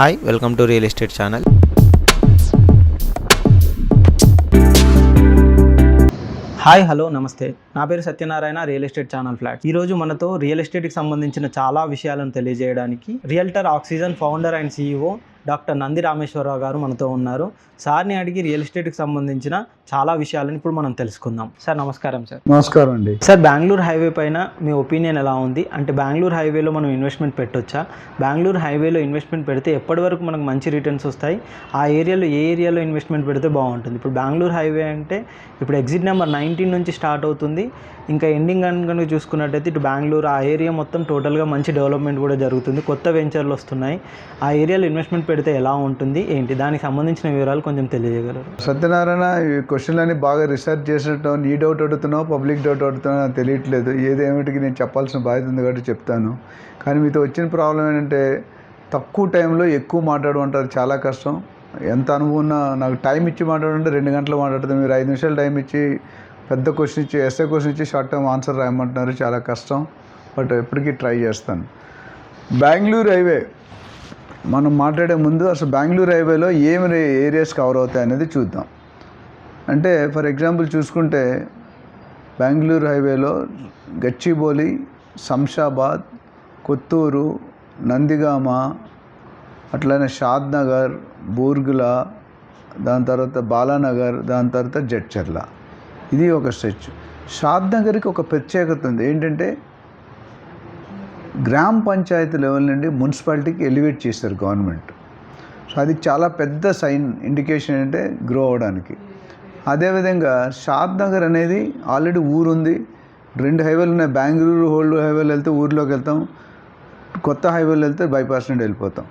Hi welcome to real estate channel hi hello నమస్తే నా పేరు Satyanarayana real estate channel flat ఈ రోజు మనతో రియల్ ఎస్టేట్కి సంబంధించిన చాలా విషయాలను తెలియజేయడానికి realtor oxygen founder and CEO doctor Nandi Rameshwara Rao గారు మనతో ఉన్నారు. సార్ని అడిగి రియల్ ఎస్టేట్కి సంబంధించిన చాలా విషయాలను ఇప్పుడు మనం తెలుసుకుందాం. సార్ నమస్కారం సార్. నమస్కారం అండి. సార్ బెంగళూరు హైవే పైన మీ ఒపీనియన్ ఎలా ఉంది? అంటే బెంగళూరు హైవేలో మనం ఇన్వెస్ట్మెంట్ పెట్టొచ్చా? బెంగళూరు హైవేలో ఇన్వెస్ట్మెంట్ పెడితే ఎప్పటి వరకు మనకు మంచి రిటర్న్స్ వస్తాయి? ఆ ఏరియాలో ఏ ఏరియాలో ఇన్వెస్ట్మెంట్ పెడితే బాగుంటుంది? ఇప్పుడు బెంగళూరు హైవే అంటే ఇప్పుడు ఎగ్జిట్ నెంబర్ నైన్టీన్ నుంచి స్టార్ట్ అవుతుంది. ఇంకా ఎండింగ్ కనుక చూసుకున్నట్టయితే ఇటు బెంగళూరు ఆ ఏరియా మొత్తం టోటల్గా మంచి డెవలప్మెంట్ కూడా జరుగుతుంది. కొత్త వెంచర్లు వస్తున్నాయి. ఆ ఏరియాలో ఇన్వెస్ట్మెంట్ పెడితే ఎలా ఉంటుంది? ఏంటి? దానికి సంబంధించిన వివరాలు కొంచెం తెలియజేయగలరు? సత్యనారాయణ క్వశ్చన్లన్నీ బాగా రీసెర్చ్ చేసినట్టు నీ డౌట్ అడుగుతున్నావు పబ్లిక్ డౌట్ అడుగుతున్నావు నాకు తెలియట్లేదు. ఏదేమిటికి నేను చెప్పాల్సిన బాధ్యత ఉంది కాబట్టి చెప్తాను. కానీ మీతో వచ్చిన ప్రాబ్లం ఏంటంటే తక్కువ టైంలో ఎక్కువ మాట్లాడమంటారు చాలా కష్టం. ఎంత అనుభవం నాకు టైం ఇచ్చి మాట్లాడంటే రెండు గంటలు మాట్లాడుతుంది. మీరు ఐదు నిమిషాలు టైం ఇచ్చి పెద్ద క్వశ్చన్ ఇచ్చి ఎస్ఏ క్వశ్చన్ ఇచ్చి షార్ట్ టైం ఆన్సర్ రాయమంటున్నారు. చాలా కష్టం. బట్ ఎప్పటికీ ట్రై చేస్తాను. బెంగళూరు హైవే. మనం మాట్లాడే ముందు అసలు బెంగళూరు హైవేలో ఏమి ఏరియాస్ కవర్ అవుతాయి అనేది చూద్దాం. అంటే ఫర్ ఎగ్జాంపుల్ చూసుకుంటే బెంగళూరు హైవేలో గచ్చిబౌలి శంషాబాద్ కొత్తూరు నందిగామ అట్లనే షాద్ నగర్ బూర్గుల దాని తర్వాత బాలానగర్ దాని తర్వాత జడ్చర్ల. ఇది ఒక స్ట్రెచ్. షాద్ నగర్కి ఒక ప్రత్యేకత ఉంది. ఏంటంటే గ్రామ పంచాయతీ లెవెల్ నుండి మున్సిపాలిటీకి ఎలివేట్ చేశారు గవర్నమెంట్. సో అది చాలా పెద్ద సైన్ ఇండికేషన్ అంటే గ్రో అవ్వడానికి అదేవిధంగా షాద్ నగర్ అనేది ఆల్రెడీ ఊరు ఉంది రెండు హైవేలు ఉన్నాయి. బెంగళూరు హోల్డ్ హైవేలు వెళ్తే ఊర్లోకి వెళ్తాం. కొత్త హైవేలు వెళ్తే బైపాస్ నుండి వెళ్ళిపోతాం.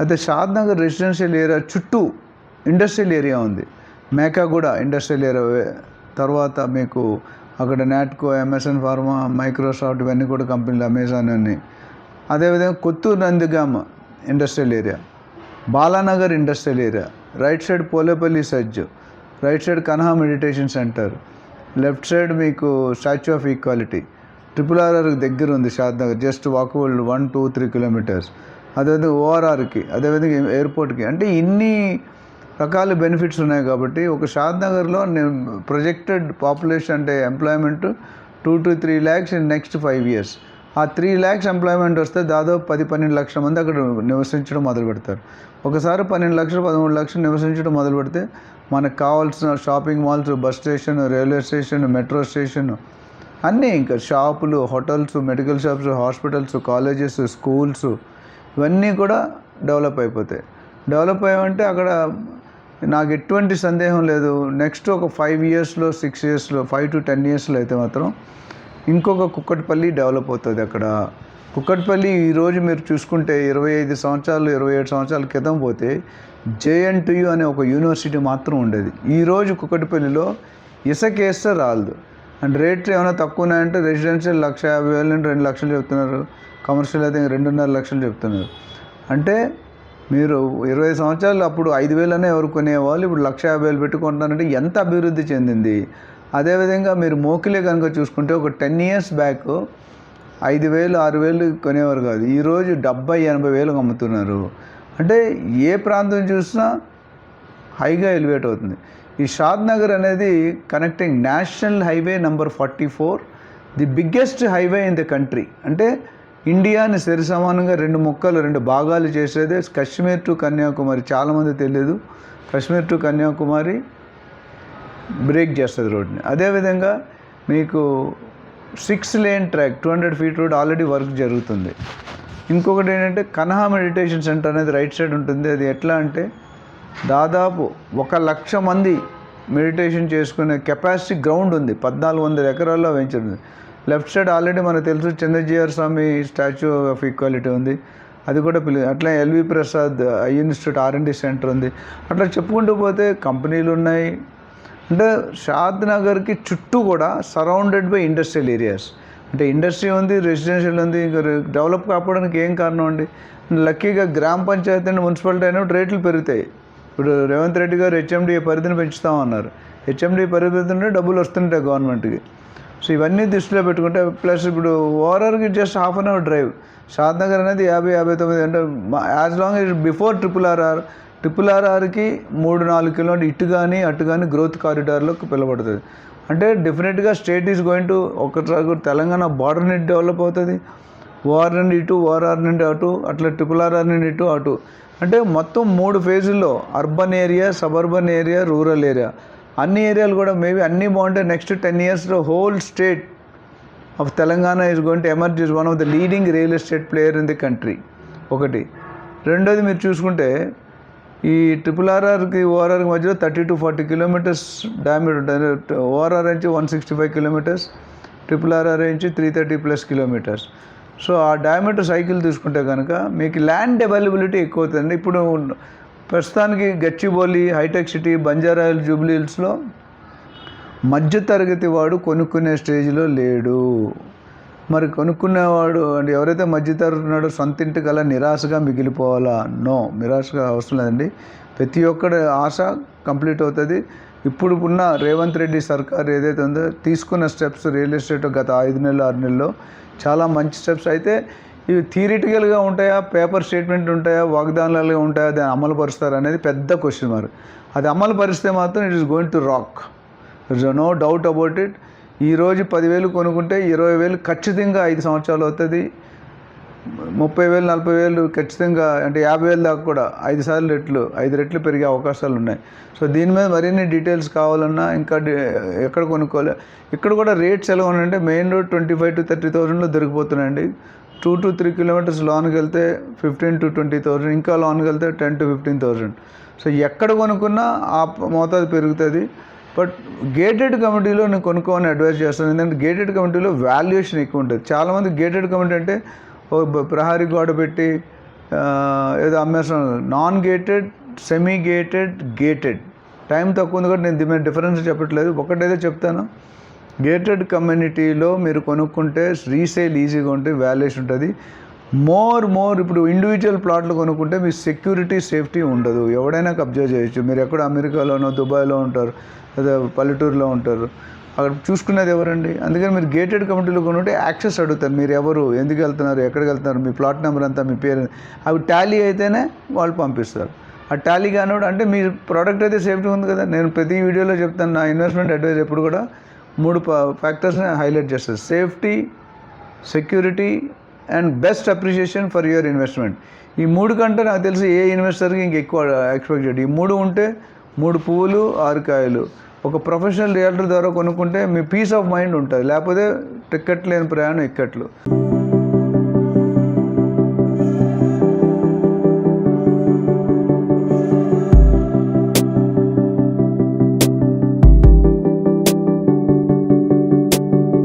అయితే షాద్ నగర్ రెసిడెన్షియల్ ఏరియా చుట్టూ ఇండస్ట్రియల్ ఏరియా ఉంది. మేకాగూడ ఇండస్ట్రియల్ ఏరియా తర్వాత మీకు అక్కడ నాట్కో అమెజాన్ ఫార్మా మైక్రోసాఫ్ట్ ఇవన్నీ కూడా కంపెనీలు అమెజాన్ అన్ని. అదేవిధంగా Kothur Nandigama industrial area. Balanagar industrial area. Right side Polepally Sajju. Right side Kanha meditation centre left side మీకు statue of equality. Triple RR దగ్గర ఉంది Shadnagar just walkable one two three kilometres. అదేవిధంగా ఓఆర్ఆర్కి అదేవిధంగా ఎయిర్పోర్ట్కి. అంటే ఇన్ని రకాల బెనిఫిట్స్ ఉన్నాయి కాబట్టి ఒక షాద్ నగర్లో నేను ప్రొజెక్టెడ్ పాపులేషన్ అంటే employment two to three lakhs in next five years. ఆ త్రీ ల్యాక్స్ ఎంప్లాయ్మెంట్ వస్తే దాదాపు పది పన్నెండు లక్షల మంది అక్కడ నివసించడం మొదలు పెడతారు. ఒకసారి పన్నెండు లక్షలు పదమూడు లక్షలు నివసించడం మొదలు పెడితే మనకు కావాల్సిన shopping malls bus station railway station metro station అన్నీ ఇంకా షాపులు hotels medical shops hospitals colleges schools ఇవన్నీ కూడా డెవలప్ అయిపోతాయి. డెవలప్ అయ్యామంటే అక్కడ నాకు ఎటువంటి సందేహం లేదు. నెక్స్ట్ ఒక ఫైవ్ ఇయర్స్లో సిక్స్ ఇయర్స్లో ఫైవ్ టు టెన్ ఇయర్స్లో అయితే మాత్రం ఇంకొక కుక్కట్పల్లి డెవలప్ అవుతుంది అక్కడ. కుక్కట్పల్లి ఈరోజు మీరు చూసుకుంటే ఇరవై ఐదు సంవత్సరాలు ఇరవై ఏడు సంవత్సరాల క్రితం పోతే జేఎన్టీయు అనే ఒక యూనివర్సిటీ మాత్రం ఉండేది. ఈరోజు కుక్కటిపల్లిలో ఇసకేస్తే రాలదు. అండ్ రేట్లు ఏమైనా తక్కువ ఉన్నాయంటే రెసిడెన్షియల్ లక్ష యాభై వేల నుండి రెండు లక్షలు చెప్తున్నారు. కమర్షియల్ అయితే రెండున్నర లక్షలు చెప్తున్నారు. అంటే మీరు ఇరవై సంవత్సరాలు అప్పుడు ఐదు వేలనే ఎవరు కొనేవాళ్ళు? ఇప్పుడు లక్ష యాభై వేలు పెట్టుకుంటున్నారంటే ఎంత అభివృద్ధి చెందింది? అదేవిధంగా మీరు మోకిలే కనుక చూసుకుంటే ఒక టెన్ ఇయర్స్ బ్యాక్ ఐదు వేలు ఆరు వేలు కొనేవారు కాదు. ఈరోజు డెబ్బై ఎనభై వేలు అమ్ముతున్నారు. అంటే ఏ ప్రాంతం చూసినా హైగా ఎలివేట్ అవుతుంది. ఈ షాద్ నగర్ అనేది connecting national highway number forty four the biggest highway in the country. అంటే ఇండియాని సరి సమానంగా రెండు ముక్కలు రెండు భాగాలు చేసేదే కశ్మీర్ టు కన్యాకుమారి. చాలామంది తెలియదు. కశ్మీర్ టు కన్యాకుమారి బ్రేక్ చేస్తుంది రోడ్ని అదేవిధంగా మీకు six lane track two hundred feet road already work జరుగుతుంది. ఇంకొకటి ఏంటంటే కన్హా మెడిటేషన్ సెంటర్ అనేది రైట్ సైడ్ ఉంటుంది. అది ఎట్లా అంటే దాదాపు ఒక లక్ష మంది మెడిటేషన్ చేసుకునే కెపాసిటీ గ్రౌండ్ ఉంది. పద్నాలుగు వందల ఎకరాల్లో వెంచర్ లెఫ్ట్ సైడ్ ఆల్రెడీ మనకు తెలుసు చంద్రజీఆర్ స్వామి స్టాచ్యూ ఆఫ్ ఈక్వాలిటీ ఉంది. అది కూడా పిలి అట్లా LV Prasad eye institute RMD centre ఉంది. అట్లా చెప్పుకుంటూ పోతే కంపెనీలు ఉన్నాయి అంటే షాద్ నగర్కి చుట్టూ కూడా సరౌండెడ్ బై ఇండస్ట్రియల్ ఏరియాస్ అంటే ఇండస్ట్రీ ఉంది రెసిడెన్షియల్ ఉంది ఇంకా డెవలప్ కాకపోవడానికి ఏం కారణం అండి? లక్కీగా గ్రామ పంచాయతీ అండ్ మున్సిపాలిటీ అనేవి రేట్లు పెరుగుతాయి. ఇప్పుడు రేవంత్ రెడ్డి గారు హెచ్ఎండి పరిధిని పెంచుతామన్నారు హెచ్ఎండి పరిధి పెంచుతుంటే డబ్బులు వస్తుంటాయి గవర్నమెంట్కి. సో ఇవన్నీ దృష్టిలో పెట్టుకుంటే ప్లస్ ఇప్పుడు ఓవరాల్కి just half an hour drive Shadnagar అనేది యాభై యాభై తొమ్మిది అంటే as long is before triple RR triple ఆర్ఆర్కి మూడు నాలుగు కిలోమీటర్ ఇటు కానీ అటు కానీ గ్రోత్ కారిడార్లోకి పిలబడుతుంది అంటే డెఫినెట్గా స్టేట్ ఈజ్ గోయింగ్ టు ఒక తెలంగాణ బార్డర్ నుండి డెవలప్ అవుతుంది. ఓఆర్ నుండి ఇటు ఓఆర్ఆర్ నుండి అటు అట్లా ట్రిపుల్ ఆర్ఆర్ నుండి ఇటు అటు. అంటే మొత్తం మూడు ఫేజుల్లో urban area suburban area rural area అన్ని ఏరియాలు కూడా మేబీ అన్నీ బాగుంటాయి. నెక్స్ట్ టెన్ ఇయర్స్లో whole state of Telangana is going to emerge is one of the leading real estate player in the country ఒకటి. రెండోది మీరు చూసుకుంటే ఈ ట్రిపుల్ ఆర్ఆర్కి ఓఆర్ఆర్కి మధ్యలో thirty to forty kilometres damage ఉంటుంది. ఓఆర్ఆర్ నుంచి one sixty five kilometres triple RR నుంచి three thirty plus kilometres so ఆ డయామీటర్ సైకిల్ తీసుకుంటే కనుక మీకు ల్యాండ్ అవైలబిలిటీ ఎక్కువ అవుతుంది. ఇప్పుడు ప్రస్తుతానికి Gachibowli Hitech City Banjara Hills Jubilee హిల్స్లో మధ్యతరగతి వాడు కొనుక్కునే స్టేజ్లో లేడు. మరి కొనుక్కునేవాడు అంటే ఎవరైతే మధ్యతరగతి ఉన్నాడో సొంత ఇంటి కల నిరాశగా మిగిలిపోవాలా? నో. నిరాశగా అవసరం లేదండి. ప్రతి ఒక్కడి ఆశ కంప్లీట్ అవుతుంది. ఇప్పుడు ఉన్న రేవంత్ రెడ్డి సర్కార్ ఏదైతే ఉందో తీసుకున్న స్టెప్స్ రియల్ ఎస్టేట్ గత ఐదు నెలలు ఆరు నెలల్లో చాలా మంచి స్టెప్స్. అయితే ఇవి థియరిటికల్గా ఉంటాయా? పేపర్ స్టేట్మెంట్ ఉంటాయా? వాగ్దానాలుగా ఉంటాయా? దాన్ని అమలు పరుస్తారు అనేది పెద్ద క్వశ్చన్ మరి. అది అమలు పరిస్తే మాత్రం it is going to rock. Is no doubt about it. ఈరోజు పదివేలు కొనుక్కుంటే ఇరవై వేలు ఖచ్చితంగా ఐదు సంవత్సరాలు అవుతుంది. ముప్పై వేలు నలభై వేలు ఖచ్చితంగా అంటే యాభై వేలు దాకా కూడా ఐదు సార్లు రెట్లు ఐదు రెట్లు పెరిగే అవకాశాలు ఉన్నాయి. సో దీని మీద మరిన్ని డీటెయిల్స్ కావాలన్నా ఇంకా ఎక్కడ కొనుక్కోవాలి? ఇక్కడ కూడా రేట్స్ ఎలా ఉన్నాయంటే main road twenty five to thirty థౌసండ్లో దొరికిపోతున్నాయండి. టూ టు త్రీ కిలోమీటర్స్ లోన్కి వెళ్తే ఫిఫ్టీన్ టు ట్వంటీ థౌసండ్ ఇంకా లోన్కి వెళ్తే ten to fifteen thousand so ఎక్కడ కొనుక్కున్నా ఆ మోతాదు పెరుగుతుంది. బట్ గేటెడ్ కమిటీలో నేను కొనుక్కోమని అడ్వైస్ చేస్తాను. ఎందుకంటే గేటెడ్ కమిటీలో వాల్యుయేషన్ ఎక్కువ ఉంటుంది. చాలామంది గేటెడ్ కమిటీ అంటే ఓ ప్రహారీ గోడ పెట్టి ఏదో అమ్మేస్తాం. Non gated semi gated gated time తక్కువ ఉంది కూడా నేను దీని మీద డిఫరెన్స్ చెప్పట్లేదు. ఒకటైతే చెప్తాను. గేటెడ్ కమ్యూనిటీలో మీరు కొనుక్కుంటే రీసేల్ ఈజీగా ఉంటుంది వాల్యుయేషన్ ఉంటుంది. మోర్ మోర్ ఇప్పుడు ఇండివిజువల్ ప్లాట్లు కొనుక్కుంటే మీ సెక్యూరిటీ సేఫ్టీ ఉండదు. ఎవడైనా కబ్జా చేయొచ్చు. మీరు ఎక్కడ అమెరికాలోనో దుబాయ్లో ఉంటారు లేదా పల్లెటూరులో ఉంటారు అక్కడ చూసుకునేది ఎవరండి? అందుకని మీరు గేటెడ్ కమిటీలో కొనుంటే యాక్సెస్ అడుగుతారు. మీరు ఎవరు? ఎందుకు వెళ్తున్నారు? ఎక్కడికి వెళ్తున్నారు? మీ ప్లాట్ నెంబర్ అంతా మీ పేరు అవి టాలీ అయితేనే వాళ్ళు పంపిస్తారు. ఆ టాలీ కానివాడు అంటే మీ ప్రోడక్ట్ అయితే సేఫ్టీ ఉంది కదా. నేను ప్రతి వీడియోలో చెప్తాను నా ఇన్వెస్ట్మెంట్ అడ్వైజ్ ఎప్పుడు కూడా మూడు ఫ్యాక్టర్స్ని హైలైట్ చేస్తారు safety security and best appreciation for your investment. ఈ మూడు కంటే నాకు తెలిసి ఏ ఇన్వెస్టర్కి ఇంక ఎక్కువ ఎక్స్పెక్ట్ చేయడు. ఈ మూడు ఉంటే మూడు పువ్వులు ఆరు కాయలు. ఒక ప్రొఫెషనల్ రియల్టర్ ద్వారా కొనుక్కుంటే మీ పీస్ ఆఫ్ మైండ్ ఉంటుంది. లేకపోతే టిక్కెట్ లేని ప్రయాణం ఇక్కట్లు.